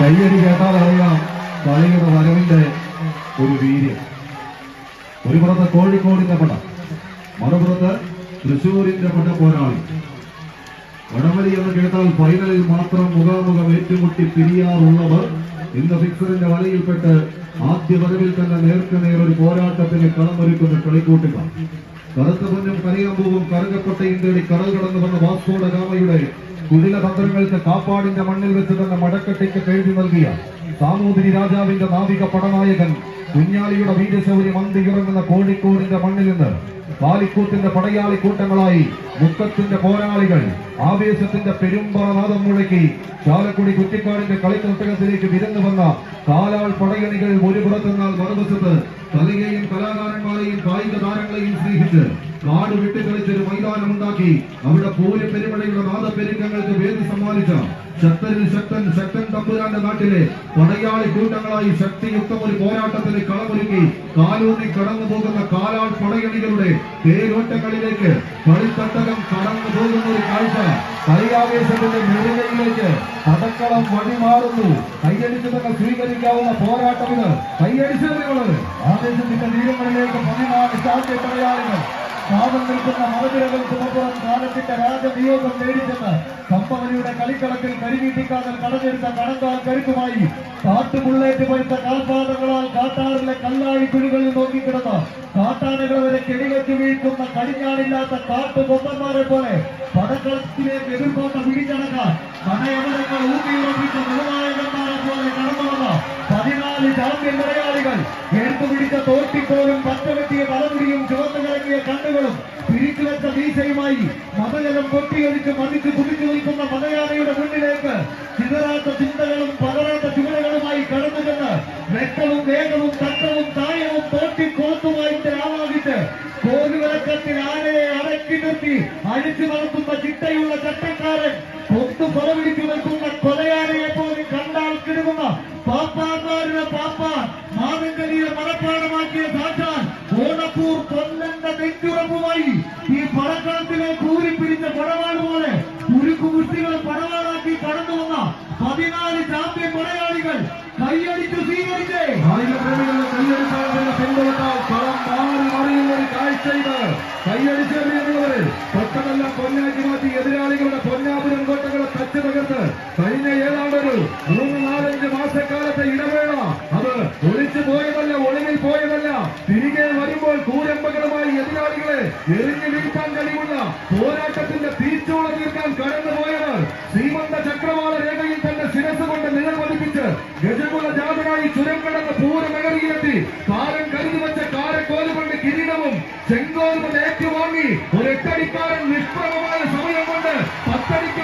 കയ്യടി കേട്ടാൽ അറിയാം കളിയുടെ വരവിന്റെ ഒരു വീര്യം. ഒരു പുറത്ത് കോഴിക്കോടിന്റെ പട മറുപുറത്ത് തൃശൂരിന്റെ പട പോരാളി. വടമലി എന്ന് കേട്ടാൽ ഫൈനലിൽ മാത്രം മുഖാമുഖം ഏറ്റുമുട്ടി പിരിയാറുള്ളവർ ഇന്ന് ഫിക്സറിന്റെ വലയിൽപ്പെട്ട് ആദ്യ വരവിൽ തന്നെ നേർക്ക് നേർ ഒരു പോരാട്ടത്തിന് കളമൊരുക്കുന്ന കളിക്കൂട്ടുക കറുത്ത പൊന്നും കറുകപ്പെട്ട തേടി കടൽ കടന്നു വന്ന വാസ്കോട ഗാമയുടെ കുടില തന്ത്രങ്ങൾക്ക് കാപ്പാടിന്റെ മണ്ണിൽ വെച്ച് തന്നെ മടക്കട്ടയ്ക്ക് കേൾവി നൽകിയ സാമൂതിരി രാജാവിന്റെ നാവിക പടനായകൻ കുഞ്ഞാലിയുടെ വീരശൗരി മന്തി ഇറങ്ങുന്ന കോഴിക്കോടിന്റെ മണ്ണിൽ നിന്ന് പാലിക്കൂത്തിന്റെ പടയാളി കൂട്ടങ്ങളായി മുക്കത്തിന്റെ പോരാളികൾ ആവേശത്തിന്റെ പെരുമ്പറനാദം മുഴക്കി ചാലക്കുടി കുറ്റിക്കാടിന്റെ കളിക്കൊട്ടകത്തിലേക്ക് വിരുന്നു വന്ന കാലാൾ പടയണികൾ ഒരു പുറത്തുനിന്നാൽ മറുവശത്ത് കലയെയും കലാകാരന്മാരെയും കായിക താരങ്ങളെയും സ്നേഹിച്ച് കാട് വിട്ടുകളിച്ചൊരു മൈതാനമുണ്ടാക്കി. അവിടെ പൂര പെരുമഴയുടെ നാദപ്പെരുക്കങ്ങൾക്ക് വേദി സമ്മാനിച്ച ശക്തരിൽ ശക്തൻ ശക്തൻ തമ്പുരാന്റെ നാട്ടിലെ പടയാളി കൂട്ടങ്ങളായി ശക്തിയുക്തം ഒരു പോരാട്ടത്തിന് കളമൊരുക്കി കാലൂന്നി കടന്നു പോകുന്ന കാലാൾ പടയണികളുടെ തേരോട്ടങ്ങളിലേക്ക് കളിത്തട്ടകം കടന്നു പോകുന്ന ഒരു കാഴ്ച കളിയാവേശത്തിന്റെ നെടുകയിലേക്ക് പടക്കളം വഴിമാറുന്നു കൈയടിച്ചു തന്നെ സ്വീകരിക്കാവുന്ന പോരാട്ടം ഇത്. ആവേശത്തിന്റെ തീരങ്ങളിലേക്ക് പതിനാല് ശാന്തി പടയാളികൾ കാവൽ നിൽക്കുന്ന മറുതിരകൾക്കുമപ്പുറം കാലത്തിന്റെ രാജനിയോഗം നേടിച്ചെന്ന് കമ്പവലിയുടെ കളിക്കളത്തിൽ കരിവീട്ടിക്കാതൽ കടഞ്ഞെടുത്ത കടന്താൽ കരുത്തുമായി കാട്ടുമുള്ളേറ്റ് പഴുത്ത കാൽപാദങ്ങളാൽ കാട്ടാറിലെ കല്ലാഴി കുഴികളിൽ നോക്കിക്കിടന്ന് കാട്ടാനകൾ വരെ കെടിവെച്ച് വീഴ്ത്തുന്ന കടിഞ്ഞാണില്ലാത്ത കാട്ടുകൊമ്പന്മാരെ പോലെ പടക്കളത്തിലേക്ക് എതിർക്കോട്ട പിടിച്ചടക്കാൻ മനയമരങ്ങൾ ഊട്ടിയുറപ്പിച്ച നിർണായകന്മാരെ പോലെ കടന്നു വന്ന പതിനാല് ചാമ്പ്യൻ മലയാളികൾ എടുത്തുപിടിച്ച തോട്ടിക്കോലും പച്ചവെട്ടിയ തലമുടിയും ചുവന്ന കണ്ണുകളും പിരിച്ചു വെച്ച വീശയുമായി മതജലം പൊട്ടിയൊലിച്ച് മതിച്ച് കുതിച്ചു നിൽക്കുന്ന മതയാനയുടെ മുന്നിലേക്ക് ചിതറാത്ത ചിന്തകളും പതറാത്ത ചുവടുകളുമായി കടന്നു ചെന്ന് വെട്ടവും വേഗവും തട്ടവും തായവും തോട്ടിക്കോത്തുമായിട്ട് ആവാഹിച്ച് കോലുവിളക്കത്തിൽ ആനയെ അടക്കി നിർത്തി അഴിച്ചു നടത്തുന്ന ചിട്ടയുള്ള ചട്ടക്കാരൻ കൊത്തു കൊലവിളിച്ചു നിൽക്കുന്ന കൊലയാനയെ പോലും കണ്ടാൽ കിടങ്ങുന്ന പാപ്പാന്മാരുടെ പാപ്പ മാവിൻകലിയെ മനപ്പാടമാക്കിയ പതിനാല് ചാമ്പ്യൻ മലയാളികൾ കൈയടിച്ച് സ്വീകരിച്ചേ. ആയിരപ്രേമികളുടെ കൈയടിച്ചാൽ പിന്തുണത്താൽ കളം മാറി മറിയുന്ന ഒരു കാഴ്ച ഇത് കൈയടിച്ചെറിയുന്നവര് തൊട്ടമെല്ലാം പൊന്നാക്കി മാറ്റി എതിരാളികളുടെ പൊന്നാപുരം കോട്ടകളെ തച്ചു തകർത്ത് കഴിഞ്ഞ ഏതാണ്ടൊരു മൂന്ന് നാലഞ്ച് മാസക്കാലത്തെ ഇടവേള. അത് ഒളിച്ചു പോയതല്ല ഒളിവിൽ പോയതല്ല. തിരികെ വരുമ്പോൾ കൂരമ്പകളുമായി എതിരാളികളെ എറിഞ്ഞു വീഴ്ത്താൻ കഴിവുള്ള പോരാട്ടത്തിന്റെ തീച്ചോള തീർക്കാൻ കടന്നു പോയവർ ശ്രീമന്ത ചക്രവാള ജാതനായി ചുരം കടന്ന് പൂരനഗരിയിലെത്തി താരം കരുതി വെച്ച കാരക്കോൽ കൊണ്ട് കിരീടവും ചെങ്കോലും ഏറ്റുവാങ്ങി. ഒരു എട്ടടിക്കാരൻ നിഷ്പ്രഭമായ സമയം കൊണ്ട് പത്തടിക്ക്